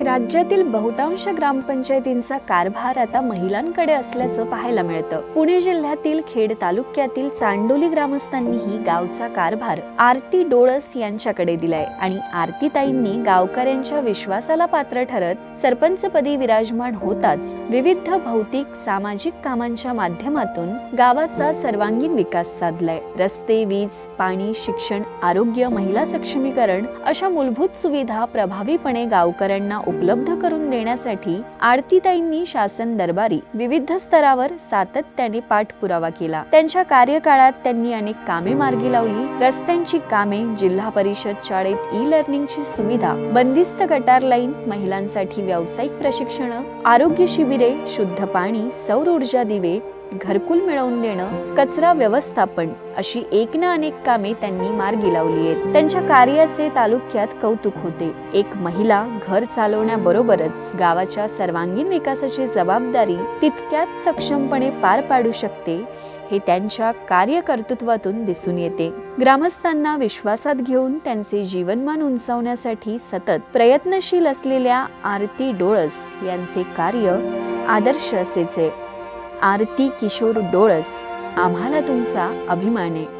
राज्यातील बहुतांश ग्रामपंचायतींचा कारभार आता महिलांकडे असल्याचं पाहायला मिळतं. पुणे जिल्ह्यातील खेड तालुक्यातील चांडोली ग्रामस्थांनीही गावचा कारभार आरती डोळस यांच्याकडे दिलाय आणि आरतीताईंनी गावकऱ्यांच्या विश्वासाला पात्र ठरत सरपंचपदी विराजमान होताच विविध भौतिक सामाजिक कामांच्या माध्यमातून गावाचा सर्वांगीण विकास साधलाय. रस्ते वीज पाणी शिक्षण आरोग्य महिला सक्षमीकरण अशा मूलभूत सुविधा प्रभावीपणे गावकऱ्यांना उपलब्ध करून देण्यासाठी आरतीताईंनी शासन दरबारी विविध स्तरावर सातत्याने पाठपुरावा केला. त्यांच्या कार्यकाळात त्यांनी अनेक कामे मार्गी लावली. रस्त्यांची कामे जिल्हा परिषद शाळेत ई लर्निंगची सुविधा बंदिस्त गटार लाईन महिलांसाठी व्यावसायिक प्रशिक्षण आरोग्य शिबिरे शुद्ध पाणी सौर ऊर्जा दिवे घरकुल मिळवून देणं कचरा व्यवस्थापन अशी एक ना अनेक कामे त्यांनी मार्गी लावली आहेत. त्यांच्या कार्याचे तालुक्यात कौतुक होते. एक महिला घर चालवण्याबरोबरच गावाच्या सर्वांगीण विकासाची जबाबदारी तितक्याच सक्षमपणे पार पाडू शकते हे त्यांच्या कार्यकर्तृत्वातून दिसून येते. ग्रामस्थांना विश्वासात घेऊन त्यांचे जीवनमान उंचावण्यासाठी सतत प्रयत्नशील असलेल्या आरती डोळस यांचे कार्य आदर्श असेचे आरती किशोर डोळस. आम्हाला तुमचा अभिमान. आहे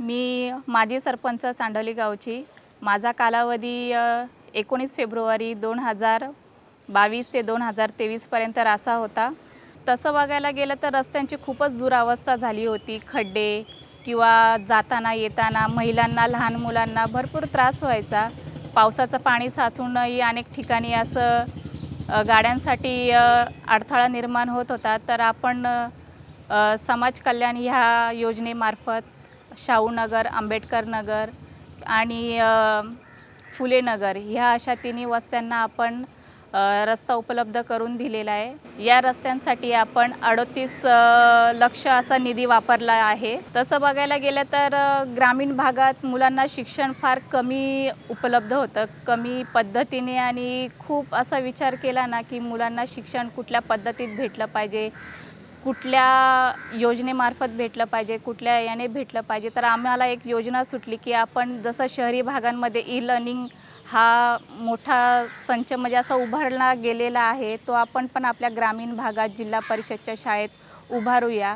मी माजी सरपंच चांडोली गावची. माझा कालावधी एकोणीस फेब्रुवारी दोन हजार बावीस ते दोन हजार तेवीसपर्यंत असा होता. तसं बघायला गेलं तर रस्त्यांची खूपच दुरावस्था झाली होती. खड्डे किंवा जाताना येताना महिलांना लहान मुलांना भरपूर त्रास व्हायचा. पावसाचं पाणी साचूनही अनेक ठिकाणी असं गाड्यांसाठी अडथळा निर्माण होत होता. तर आपण समाज कल्याण ह्या योजनेमार्फत शाहूनगर आंबेडकर नगर आणि फुले नगर ह्या अशा तिन्ही वस्त्यांना आपण रस्ता उपलब्ध करून दिलेला आहे. या रस्त्यांसाठी आपण अडतीस लक्ष असा निधी वापरला आहे. तसं बघायला गेलं तर ग्रामीण भागात मुलांना शिक्षण फार कमी उपलब्ध होतं. कमी पद्धतीने आणि खूप असा विचार केला ना की मुलांना शिक्षण कुठल्या पद्धतीत भेटलं पाहिजे. कुठल्या योजनेमार्फत भेटलं पाहिजे कुठल्या याने भेटलं पाहिजे तर आम्हाला एक योजना सुटली की आपण जसं शहरी भागांमध्ये ई लर्निंग हा मोठा संच म्हणजे असा उभारला गेलेला आहे तो आपण पण आपल्या ग्रामीण भागात जिल्हा परिषदच्या शाळेत उभारूया.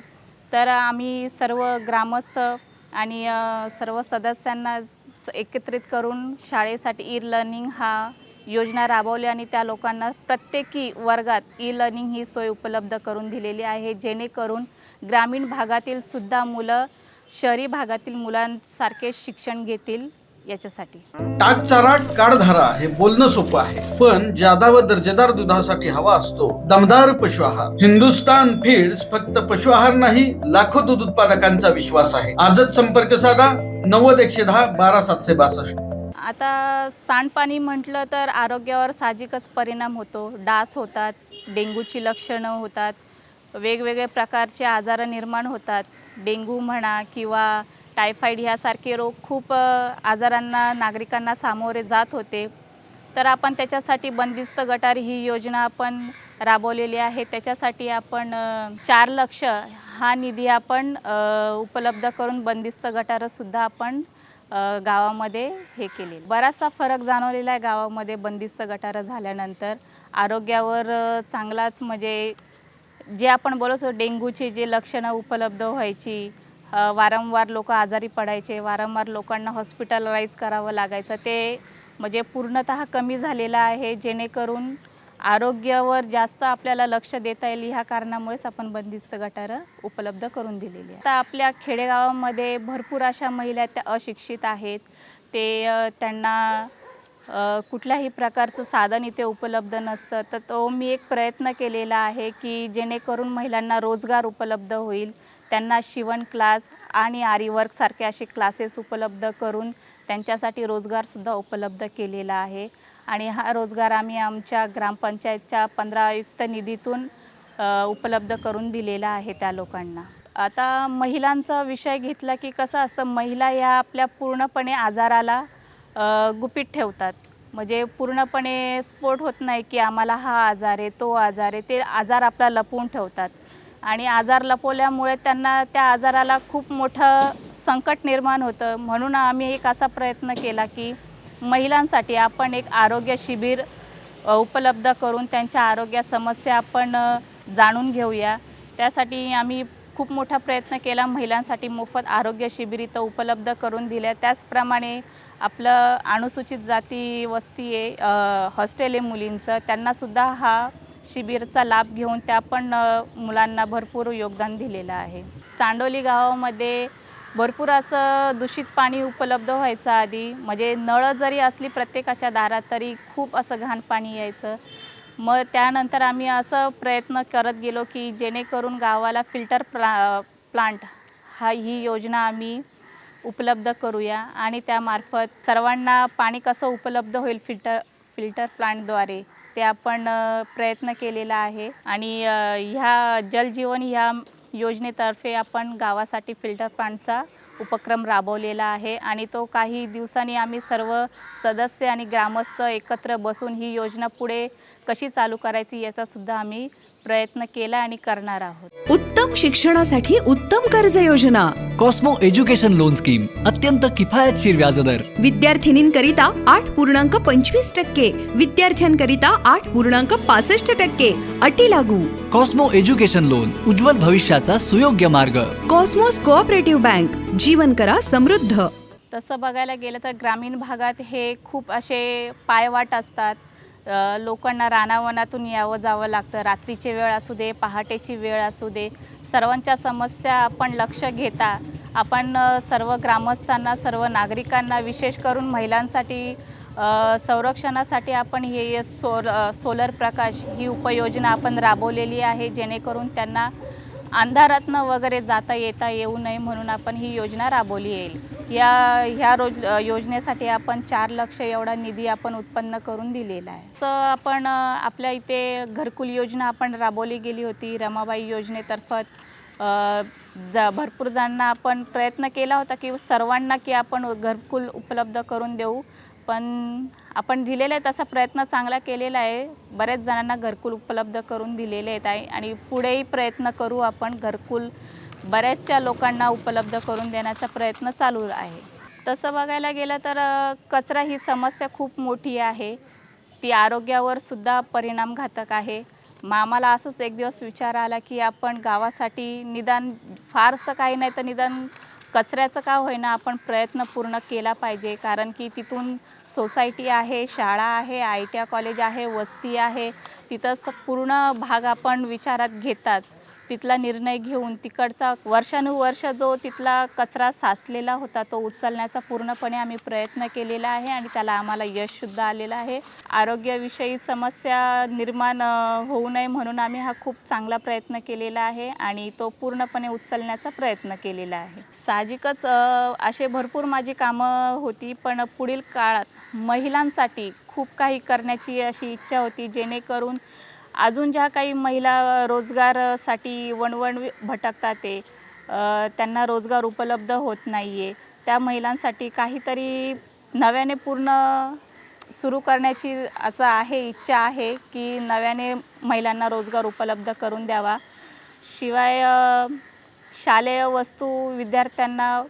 तर आम्ही सर्व ग्रामस्थ आणि सर्व सदस्यांना स- एकत्रित करून शाळेसाठी ई लर्निंग हा योजना राबवली आणि त्या लोकांना प्रत्येकी वर्गात ई लर्निंग ही सोय उपलब्ध करून दिलेली आहे जेणेकरून ग्रामीण भागातील सुद्धा मुलं शहरी भागातील मुलांसारखे शिक्षण घेतील याच्यासाठी. टाक चारा काढधारा हे बोलणं सोपं आहे पण जादा व दर्जेदार दुधासाठी हवा असतो दमदार पशु आहार. हिंदुस्तान फीड्स फक्त पशु आहार नाही लाखो दूध उत्पादकांचा विश्वास आहे. आजच संपर्क साधा नव्वद एकशे दहा बारा सातशे बासष्ट. आता सांडपाणी म्हटलं तर आरोग्यावर साहजिकच परिणाम होतो. डास होतात डेंग्यूची लक्षणं होतात वेगवेगळे प्रकारचे आजार निर्माण होतात. डेंग्यू म्हणा किंवा टायफॉईड ह्यासारखे रोग खूप आजारांना नागरिकांना सामोरे जात होते. तर आपण त्याच्यासाठी बंदिस्त गटार ही योजना आपण राबवलेली आहे. त्याच्यासाठी आपण चार लक्ष हा निधी आपण उपलब्ध करून बंदिस्त गटारसुद्धा आपण गावामध्ये हे केले बराचसा फरक जाणवलेला आहे गावामध्ये बंदिस्त गटारं झाल्यानंतर. आरोग्यावर चांगलाच म्हणजे जे आपण बोलतो डेंग्यूची जे लक्षणं उपलब्ध व्हायची वारंवार लोक आजारी पडायचे वारंवार लोकांना हॉस्पिटलाइज करावं लागायचं ते म्हणजे पूर्णतः कमी झालेलं आहे जेणेकरून आरोग्यावर जास्त आपल्याला लक्ष देता येईल ह्या कारणामुळेच आपण बंदिस्त गटारं उपलब्ध करून दिलेली आहे आता आपल्या खेडेगावामध्ये भरपूर अशा महिला त्या अशिक्षित आहेत. ते त्यांना कुठल्याही प्रकारचं साधन इथे उपलब्ध नसतं. तर तो मी एक प्रयत्न केलेला आहे की जेणेकरून महिलांना रोजगार उपलब्ध होईल. त्यांना शिवण क्लास आणि आरीवर्कसारखे असे क्लासेस उपलब्ध करून त्यांच्यासाठी रोजगारसुद्धा उपलब्ध केलेला आहे. आणि हा रोजगार आम्ही आमच्या ग्रामपंचायतच्या पंधरा आयुक्त निधीतून उपलब्ध करून दिलेला आहे त्या लोकांना. आता महिलांचा विषय घेतला की कसं असतं महिला ह्या आपल्या पूर्णपणे आजाराला गुपित ठेवतात. म्हणजे पूर्णपणे स्फोट होत नाही की आम्हाला हा आजार आहे तो आजार आहे ते आजार आपला लपवून ठेवतात. आणि आजार लपवल्यामुळे त्यांना त्या आजाराला खूप मोठं संकट निर्माण होतं. म्हणून आम्ही एक असा प्रयत्न केला की महिलांसाठी आपण एक आरोग्य शिबिर उपलब्ध करून त्यांच्या आरोग्य समस्या आपण जाणून घेऊया. त्यासाठी आम्ही खूप मोठा प्रयत्न केला महिलांसाठी मोफत आरोग्य शिबिर इथं उपलब्ध करून दिल्या. त्याचप्रमाणे आपलं अनुसूचित जाती वस्ती आहे हॉस्टेल आहे मुलींचं. त्यांनासुद्धा हा शिबिरचा लाभ घेऊन त्या पण मुलांना भरपूर योगदान दिलेलं आहे. चांडोली गावामध्ये भरपूर असं दूषित पाणी उपलब्ध व्हायचं आधी. म्हणजे नळं जरी असली प्रत्येकाच्या दारात तरी खूप असं घाण पाणी यायचं. मग त्यानंतर आम्ही असं प्रयत्न करत गेलो की जेणेकरून गावाला फिल्टर प्ला प्लांट हा ही योजना आम्ही उपलब्ध करूया. आणि त्यामार्फत सर्वांना पाणी कसं उपलब्ध होईल फिल्टर फिल्टर प्लांटद्वारे ते आपण प्रयत्न केलेला आहे. आणि ह्या जलजीवन ह्या योजनेतर्फे आपण गावासाठी फिल्टर प्लांटचा उपक्रम राबवलेला आहे आणि तो काही दिवसांनी आम्ही सर्व सदस्य आणि ग्रामस्थ एकत्र बसून ही योजना पुढे कशी चालू करायची याचासुद्धा आम्ही प्रयत्न केला आणि करणार आहोत. उत्तम शिक्षणासाठी उत्तम कर्ज योजना. कॉस्मो एज्युकेशन लोन स्कीम अत्यंत किफायतशीर व्याजदर. विद्यार्थिनींकरिता आठ पूर्णांक पंचवीस टक्के विद्यार्थ्यांकरिता आठ पूर्णांक पासष्ट टक्के अटी लागू. कॉस्मो एज्युकेशन लोन उज्ज्वल भविष्याचा सुयोग्य मार्ग. कॉस्मोस कोऑपरेटिव्ह बँक जीवन करा समृद्ध. तसं बघायला गेलं तर ग्रामीण भागात हे खूप असे पायवाट असतात. लोकांना रानावनातून यावं जावं लागतं. रात्रीची वेळ असू दे पहाटेची वेळ असू दे. सर्वांच्या समस्या आपण लक्ष घेता. आपण सर्व ग्रामस्थांना सर्व नागरिकांना विशेष करून महिलांसाठी संरक्षणासाठी आपण हे सोल सोलर प्रकाश ही उपयोजना आपण राबवलेली आहे. जेणेकरून त्यांना अंधारातनं वगैरे जाता येता येऊ नये म्हणून आपण ही योजना राबवली येईल या ह्या रोज योजनेसाठी आपण चार लक्ष एवढा निधी आपण उत्पन्न करून दिलेला आहे. तर आपण आपल्या इथे घरकुल योजना आपण राबवली गेली होती रमाबाई योजनेतर्फत. ज भरपूर जणांना आपण प्रयत्न केला होता की सर्वांना की आपण घरकुल उपलब्ध करून देऊ. पण आपण दिलेला आहे तसा प्रयत्न चांगला केलेला आहे. बऱ्याच जणांना घरकुल उपलब्ध करून दिलेले आहेत आहे आणि पुढेही प्रयत्न करू आपण घरकुल बऱ्याचशा लोकांना उपलब्ध करून देण्याचा प्रयत्न चालू आहे. तसं बघायला गेलं तर कचरा ही समस्या खूप मोठी आहे. ती आरोग्यावर सुद्धा परिणामघातक आहे. मग आम्हाला असंच एक दिवस विचार आला की आपण गावासाठी निदान फारसं काही नाही तर निदान कचऱ्याचं का होईना आपण प्रयत्न पूर्ण केला पाहिजे. कारण की तिथून सोसायटी आहे शाळा आहे आय टी आय कॉलेज आहे वस्ती आहे. तिथं स पूर्ण भाग आपण विचारात घेताच. तिथला निर्णय घेऊन तिकडचा वर्षानुवर्ष जो तिथला कचरा साचलेला होता तो उचलण्याचा पूर्णपणे आम्ही प्रयत्न केलेला आहे आणि त्याला आम्हाला यशसुद्धा आलेलं आहे. आरोग्याविषयी समस्या निर्माण होऊ नये म्हणून आम्ही हा खूप चांगला प्रयत्न केलेला आहे आणि तो पूर्णपणे उचलण्याचा प्रयत्न केलेला आहे. साहजिकच असे भरपूर माझी कामं होती पण पुढील काळात महिलांसाठी खूप काही करण्याची अशी इच्छा होती जेणेकरून अजून ज्या काही महिला रोजगारसाठी वणवण भटकतात ते त्यांना रोजगार उपलब्ध होत नाही आहे त्या महिलांसाठी काहीतरी नव्याने पूर्ण सुरू करण्याची असं आहे इच्छा आहे की नव्याने महिलांना रोजगार उपलब्ध करून द्यावा. शिवाय शालेय वस्तू विद्यार्थ्यांना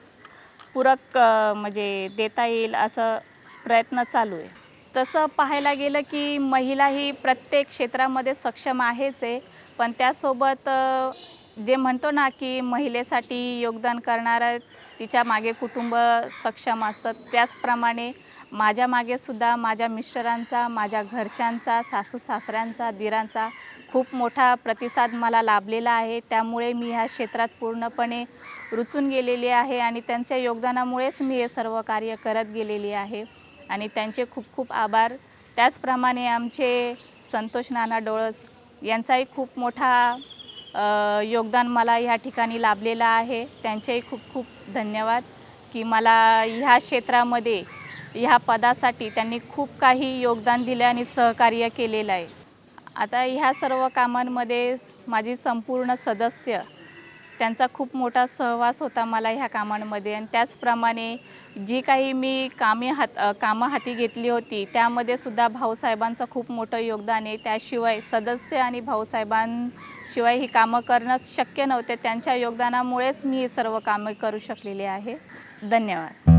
पूरक म्हणजे देता येईल असं प्रयत्न चालू आहे. तसं पाहायला गेलं की महिला ही प्रत्येक क्षेत्रामध्ये सक्षम आहेच आहे. पण त्यासोबत जे म्हणतो ना की महिलेसाठी योगदान करणारं तिच्यामागे कुटुंब सक्षम असतं त्याचप्रमाणे माझ्या मागे सुद्धा माझ्या मिस्टरांचा माझ्या घरच्यांचा सासू सासऱ्यांचा दिरांचा खूप मोठा प्रतिसाद मला लाभलेला आहे. त्यामुळे मी ह्या क्षेत्रात पूर्णपणे रुचून गेलेली आहे आणि त्यांच्या योगदानामुळेच मी हे सर्व कार्य करत गेलेली आहे. आणि त्यांचे खूप खूप आभार. त्याचप्रमाणे आमचे संतोष नाना डोळस यांचाही खूप मोठा योगदान मला ह्या ठिकाणी लाभलेलं आहे. त्यांचेही खूप खूप धन्यवाद की मला ह्या क्षेत्रामध्ये ह्या पदासाठी त्यांनी खूप काही योगदान दिलं आणि सहकार्य केलेलं आहे. आता ह्या सर्व कामांमध्ये माझी संपूर्ण सदस्य त्यांचा खूप मोठा सहवास होता मला ह्या कामांमध्ये. आणि त्याचप्रमाणे जी काही मी कामे हात कामं हाती घेतली होती त्यामध्ये सुद्धा भाऊसाहेबांचं खूप मोठं योगदान आहे. त्याशिवाय सदस्य आणि भाऊसाहेबांशिवाय ही कामं करणं शक्य नव्हते. त्यांच्या योगदानामुळेच मी हे सर्व कामे करू शकलेली आहे. धन्यवाद.